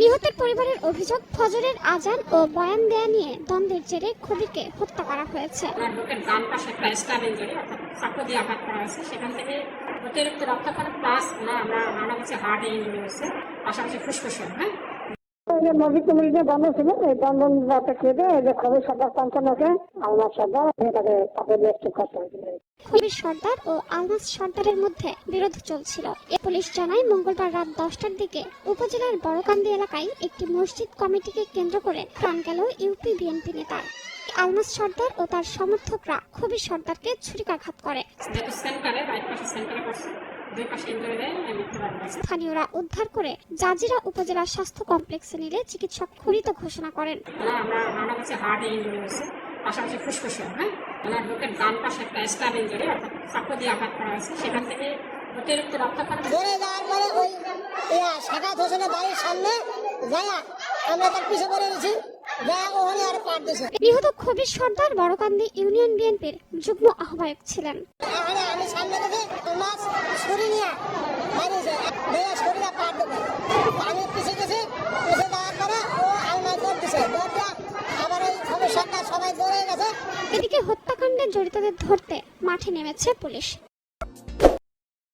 নিহতের পরিবারের অভিযোগ, ফজরের আজান ও বয়ান দেয়া নিয়ে দ্বন্দ্বের জেরে খবিরকে হত্যা করা হয়েছে। ডান পাশে অর্থাৎ দিয়ে আঘাত করা সেখান থেকে প্লাস আমরা ধারণা করছি হার্ট ইঞ্জুরি হয়েছে, পাশাপাশি হ্যাঁ? যে মসজিদ টমসজিদে বন্ধ ছিল এই বন্ধ রাতে খেতে এই যে খবর সরকার পঞ্চান্নকে আমার সরকার এটাকে তাকে করতে হয়েছিল খবির সর্দার ও আলমাস সর্দারের মধ্যে বিরোধ চলছিল। এ পুলিশ জানায় মঙ্গলবার রাত দশটার দিকে উপজেলার বড়কান্দি এলাকায় একটি মসজিদ কমিটিকে কেন্দ্র করে প্রাণ গেল ইউপি বিএনপি নেতার আলমাস সর্দার ও তার সমর্থকরা খবির সর্দারকে ছুরিকাঘাত করে। সেন্টারে রাইট পাশে সেন্টারে করছে স্থানীয়রা উদ্ধার করে জাজিরা উপজেলা স্বাস্থ্য কমপ্লেক্সে নিলে চিকিৎসক মৃত ঘোষণা করেন। পাশাপাশি ফুসফুসে হ্যাঁ? ওনার বুকের ডান পাশে একটা স্টাব ইঞ্জুরি অর্থাৎ চাকু দিয়ে আঘাত করা হয়েছে সেখান থেকে অতিরিক্ত রক্তক্ষরণ ধরে যাওয়ার পরে ওই সাকাত হোসেনের বাড়ির সামনে যায়া আমরা তার পিছে পড়ে গেছি যায়া ওখানে আর পাট দিছে। নিহত খবির সর্দার বড়কান্দি ইউনিয়ন বিএনপির যুগ্ম আহ্বায়ক ছিলেন। আমি সামনে থেকে এদিকে হত্যাকাণ্ডে জড়িতদের ধরতে মাঠে নেমেছে পুলিশ।